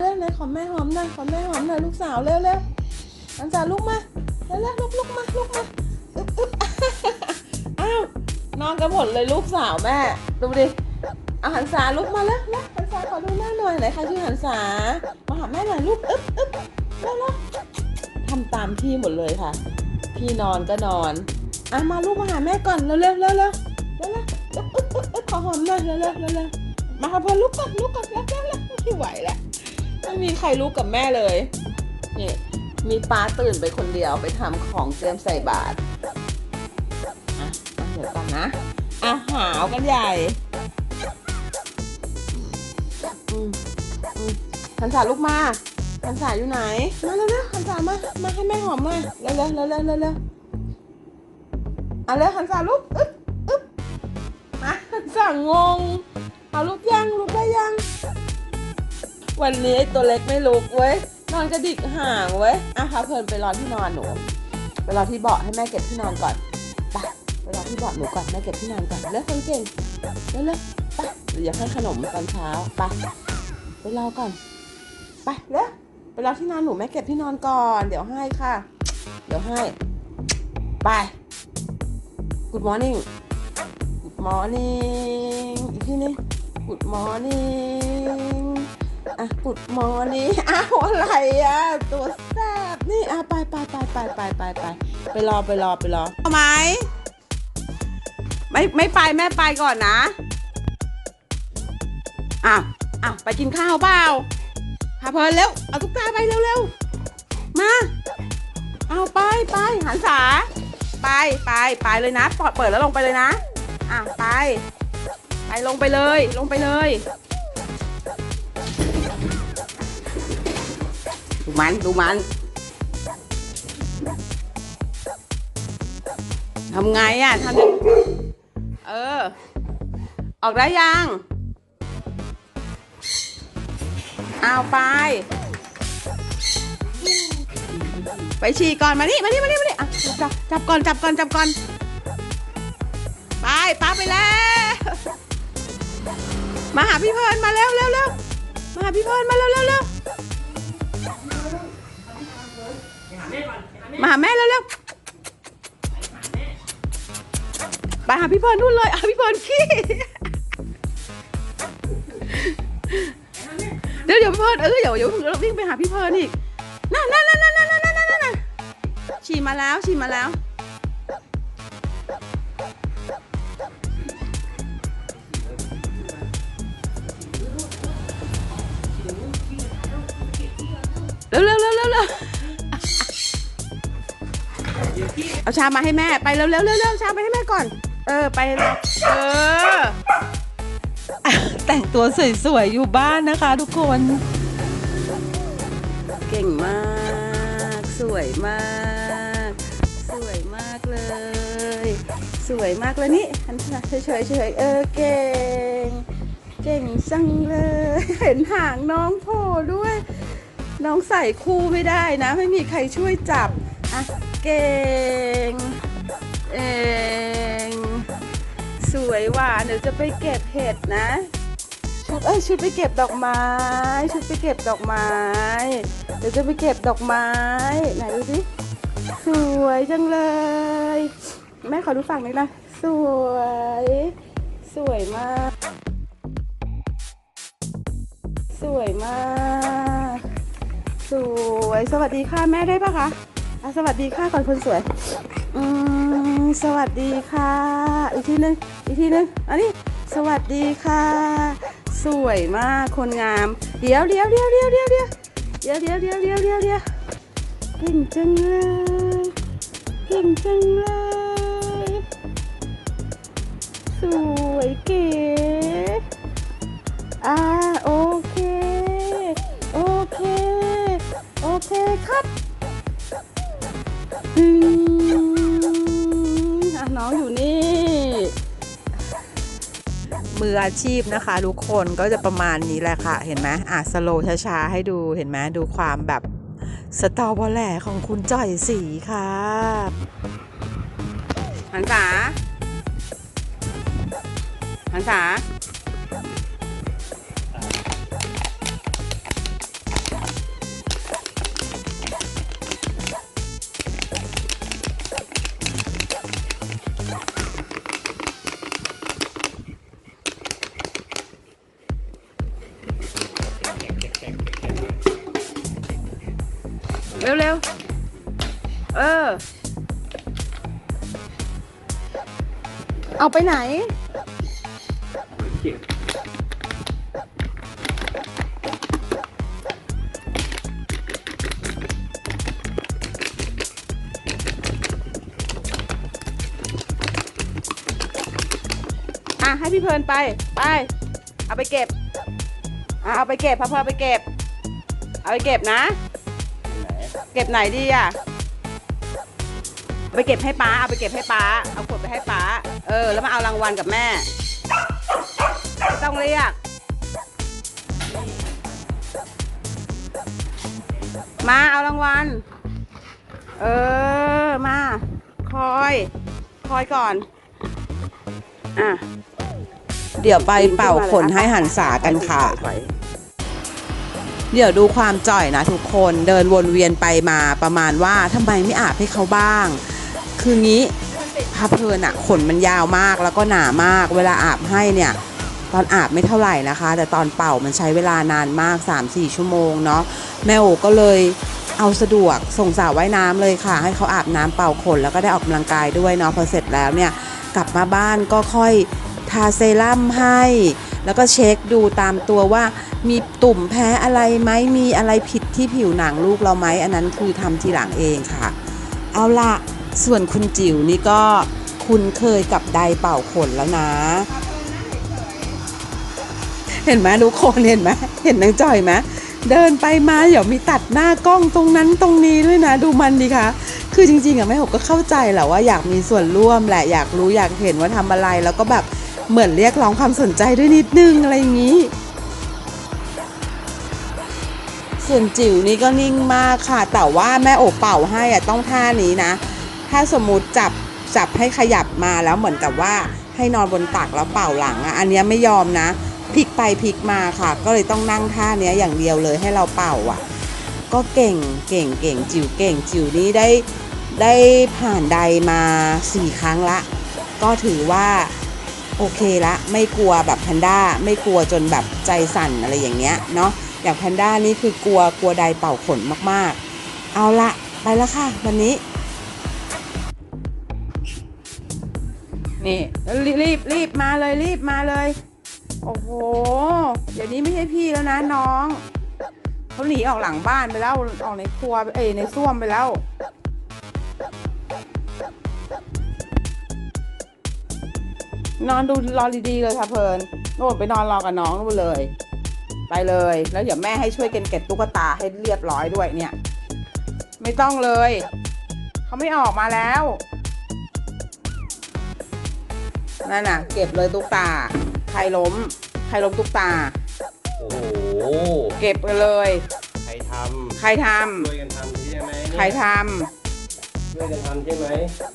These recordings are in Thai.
เร็วเลยขอแม่หอมหน่อยขอแม่หอมหน่อยลูกสาวเร็วเร็วหันสาลุกมาเร็วเร็วลุกลุกมาลุกมาอึ๊บอึ๊บอ้าวนอนกันหมดเลยลูกสาวแม่ดูดิอาหันสาลุกมาแล้วแล้วหันสาขอดูหน้าหน่อยไหนใครชื่อหันสามาหาแม่หน่อยลูกอึ๊บอึ๊บเร็วเร็วทำตามพี่หมดเลยค่ะ พี่นอนก็นอนอะมาลูกมาหาแม่ก่อนเร็วเร็วเร็วเร็วเร็วเร็วอึ๊บอึ๊บอึ๊บขอหอมหน่อยเร็วเร็วเร็วเร็วมาค่ะพอลุกก่อนลุกก่อนแล้วแล้วแล้วไม่ไหวแล้ว ไม่มีใครลุกกับแม่เลย นี่มีป้าตื่นไปคนเดียวไปทำของเตรียมใส่บาตรอะอะเดี๋ยวก่อนนะอะหาวกันใหญ่หันษาลุกมาหันษาอยู่ไหน มาเร็วๆหันษามา มาให้แม่หอมหน่อยเร็วๆเร็วๆเร็วๆเร็วเอาเลยหันษาลุกอึ๊บอึ๊บมาหันษางง เอาลุกยังลุกได้ยัง วันนี้ไอตัวเล็กไม่ลุกเว้ย นอนกระดิกห่างเว้ย อะพาเพลินไปรอที่นอนหนู ไปรอที่เบาะให้แม่เก็บที่นอนก่อน ไปไปรอที่เบาะหนูก่อนแม่เก็บที่นอนก่อนเร็วคนเก่งเร็วเร็วไปเดี๋ยวอยากให้ขนมตอนเช้า ไป ไปรอก่อน ไปเร็วไปรอที่นอนหนูแม่เก็บที่นอนก่อน เดี๋ยวให้ค่ะ เดี๋ยวให้ ไป Good morning Good morning อีกทีนึง Good morning อะ Good morning อ้าวอะไรอะ ตัวแซ่บนี่อะไปไปไปไปไปไปไปไปรอไปรอไปรอทำไมไม่ไม่ไปแม่ไปก่อนนะอ้าวอ้าวไปกินข้าวเปล่าพาเพลินเร็วเอาทุกตาไปเร็วเร็วมาเอาไปไปหันษาไปไปไปเลยนะปิดเปิดแล้วลงไปเลยนะอะไป ไปลงไปเลยลงไปเลย ดูมันดูมันทำไงอะทำเออ ออกได้ยังเอาไป ไปฉี่ก่อนมานี่มานี่มานี่มานี่อะจับจับก่อนจับก่อนจับก่อนไปป้าไปแล้วมาหาพี่เพลินมาเร็วเร็วเร็วมาหาพี่เพลินมาเร็วเร็ว มาหาแม่เร็วๆไปหาพี่เพินนู่นเลยเอาพี่เพิร์นขี้เดี๋ยวเดี๋ยวพี่เพินเออเดี๋ยวเดี๋ยวเราวิ่งไปหาพี่เพินอีกนั่นนั่นนั่นนั่นนั่นนั่นนั่นฉี่มาแล้วฉี่มาแล้วเร็วเร็ว เอาชามมาให้แม่ไปเร็วเร็วเร็วเร็วชามไปให้แม่ก่อน เออไปเร็วเออ แต่งตัวสวยๆอยู่บ้านนะคะทุกคน เก่งมาก สวยมาก สวยมากเลย สวยมากเลยนี่หันเฉยๆเฉยๆเออเก่ง เก่งจังเลย เห็นหางน้องโผล่ด้วย น้องใส่คู่ไม่ได้นะ ไม่มีใครช่วยจับอะ เก่ง เองสวยหวานเดี๋ยวจะไปเก็บเห็ดนะ ชุดเอ้ยชุดไปเก็บดอกไม้ ชุดไปเก็บดอกไม้ เดี๋ยวจะไปเก็บดอกไม้ไหนดูสิสวยจังเลย แม่ขอดูฝั่งนี้นะ สวย สวยมาก สวยมาก สวย สวัสดีค่ะแม่ได้ปะคะ อะสวัสดีค่ะก่อนคนสวย อืมสวัสดีค่ะ อีกทีนึงอีกทีนึงอันนี้สวัสดีค่ะ สวยมากคนงาม เดี๋ยวเดี๋ยวเดี๋ยวเดี๋ยวเดี๋ยวเดี๋ยวเดี๋ยวเดี๋ยวเดี๋ยวเดี๋ยวเดี๋ยวเดี๋ยวเก่งจังเลยเก่งจังเลย สวยเก๋อ่าโอเค โอเค โอเคครับ น้องอยู่นี่ มืออาชีพนะคะ ทุกคนก็จะประมาณนี้แหละค่ะ เห็นไหมอะสโลช้าๆให้ดูเห็นไหมดูความแบบสตอเบอแหล่ของคุณจ่อยสีค่ะหันษาหันษา เออ เอาไปไหนอะให้พี่เพลินไป ไป เอาไปเก็บ อะเอาไปเก็บพาเพลินไปเก็บ เอาไปเก็บนะ เก็บไหนดีอะ ไปเก็บให้ป้าเอาไปเก็บให้ป้าเอาขวดไปให้ป้า เออ แล้วมาเอารางวัลกับแม่ ต้องเรียก มาเอารางวัล เออ มา คอย คอยก่อน อะ เดี๋ยวไปเป่าขนให้หันษากันค่ะ เดี๋ยวดูความจ่อยนะทุกคนเดินวนเวียนไปมาประมาณว่าทำไมไม่อาบให้เขาบ้าง คืองี้พาเพลินอะขนมันยาวมากแล้วก็หนามาก เวลาอาบให้เนี่ยตอนอาบไม่เท่าไหร่นะคะ แต่ตอนเป่ามันใช้เวลานานมาก 3-4 ชั่วโมงเนาะแม่โอก็เลยเอาสะดวกส่งสาวว่ายน้ำเลยค่ะ ให้เขาอาบน้ำเป่าขนแล้วก็ได้ออกกำลังกายด้วยเนาะพอเสร็จแล้วเนี่ยกลับมาบ้านก็ค่อยทาเซรั่มให้ แล้วก็เช็คดูตามตัวว่ามีตุ่มแพ้อะไรไหมมีอะไรผิดที่ผิวหนังลูกเราไหมอันนั้นคือทำทีหลังเองค่ะ เอาละ ส่วนคุณจิ๋วนี่ก็คุ้นเคยกับไดเป่าขนแล้วนะ เห็นไหมทุกคนเห็นไหมเห็นนางจอยไหมเดินไปมาเดี๋ยวมีตัดหน้ากล้องตรงนั้นตรงนี้ด้วยนะ ดูมันดีคะคือจริงๆอะแม่หกก็เข้าใจแหละว่าอยากมีส่วนร่วมแหละอยากรู้อยากเห็นว่าทำอะไรแล้วก็แบบเหมือนเรียกร้องความสนใจด้วยนิดนึงอะไรอย่างนี้ ส่วนจิ๋วนี่ก็นิ่งมากค่ะ แต่ว่าแม่โอบเป่าให้อะต้องท่านี้นะ ถ้าสมมติจับจับให้ขยับมาแล้วเหมือนกับว่าให้นอนบนตักแล้วเป่าหลังอะอันนี้ไม่ยอมนะพลิกไปพลิกมาค่ะ ก็เลยต้องนั่งท่าเนี้ยอย่างเดียวเลยให้เราเป่าอะ ก็เก่งเก่งเก่งจิ๋วเก่งจิ๋วนี้ได้ได้ผ่านใดมาสี่ครั้งละ ก็ถือว่าโอเคละไม่กลัวแบบแพนด้าไม่กลัวจนแบบใจสั่นอะไรอย่างเงี้ยเนาะอย่างแพนด้านี่คือกลัวกลัวใดเป่าขนมากๆ เอาละไปแล้วค่ะ วันนี้ นี่รีบรีบรีบมาเลยรีบมาเลย โอ้โห เดี๋ยวนี้ไม่ใช่พี่แล้วนะน้อง เขาหนีออกหลังบ้านไปแล้วออกในครัวเอ้ในส้วมไปแล้ว นอนดูรอดีๆเลยค่ะเพลินโน่นไปนอนรอกับน้องนู่นเลย ไปเลย แล้วเดี๋ยวแม่ให้ช่วยกันเก็บตุ๊กตาให้เรียบร้อยด้วยเนี่ย ไม่ต้องเลย เขาไม่ออกมาแล้ว นั่นน่ะ เก็บเลยตุ๊กตา ใครล้ม ใครล้มตุ๊กตา โอ้โหเก็บไปเลย ใครทใครทำช่วยกันทำใช่ไหมำใครทช่วยกันทำใช่ไหม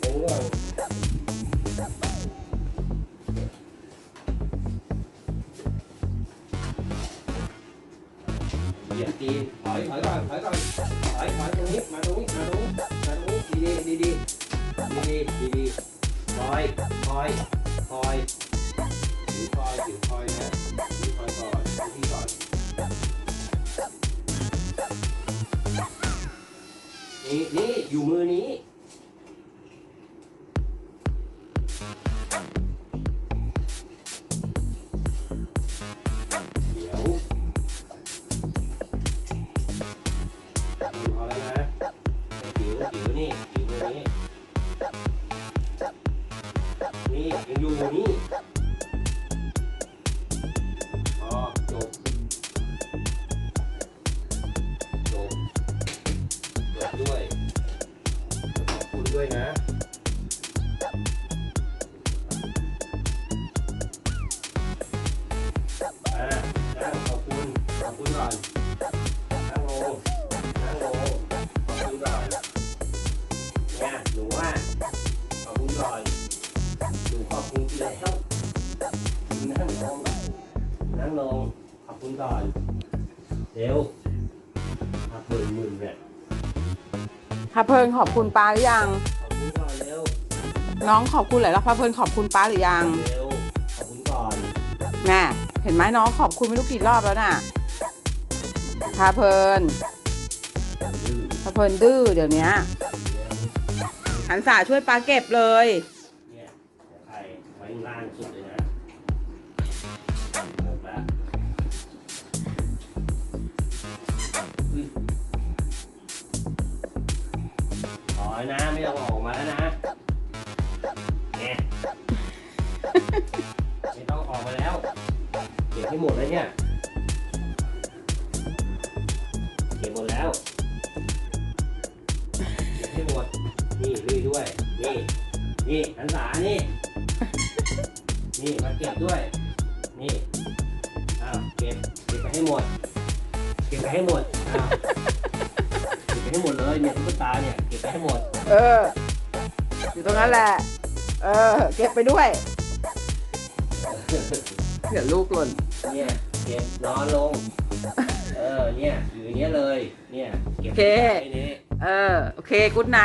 เดี๋ยวก่อนเหยียบตีนถอยถอยก่อนถอยก่อนถอยถอยตรงนี้มาตรงนี้มาตรงนี้มาตรงนี้ดีดีดีดีดีดีดีถอยถอยถ อยถือคอยถือคอยนะถือคอยก่อนถือที่ก่อนนี่นี่อยู่มือนี้ ขอบคุณด้วยนะอ่านั่งขอบคุณขอบคุณก่อนนั่งลงนั่งลงขอบคุ ณก่อนเนี่ยหนูว่าขอบคุณก่อนหนูขอบคุณแล้วนั่งลงนั่งลงขอบคุณก่อนเร็วพักหมื่นหมื่นเพาเพลินขอบคุณป้าหรือยัง ขอบคุณก่อนเร็วน้องขอบคุณหลายรอบพาเพลินขอบคุณป้าหรือยังเร็วขอบคุณก่อนแม่เห็นไหมน้องขอบคุณไม่รู้กี่รอบแล้วน่ะพาเพลินพพะเพลินดื้อเดี๋ยวนี้หันษาช่วยป้าเก็บเลยเนี่ยเดี๋ยวใครไว้ล่างสุดเลย อยนะ ไม่ต้องออกมาแล้วนะเนี่ยไม่ต้องออกมาแล้ว เก็บให้หมดแล้วเนี่ย เก็บหมดแล้ว เก็บให้หมด นี่ลุยด้วย นี่ นี่หันษานี่ นี่มาเก็บด้วย นี่ อ้าว เก็บ เก็บไปให้หมด เก็บไปให้หมด อ้าว บไปให้หมดเลยเนี่ยตุ๊กตาเนี่ยเก็บไปให้หมดเออ อยู่ตรงนั้นแหละ เออ เก็บไปด้วยเดี๋ยวลูกหล่นเนี่ยเก็บนอนลง เออเนี่ยอยู่อย่างเงี้ยเลย เนี่ยเก็บโอเคไว้ในนี้ เออ โอเคกุ๊ดไน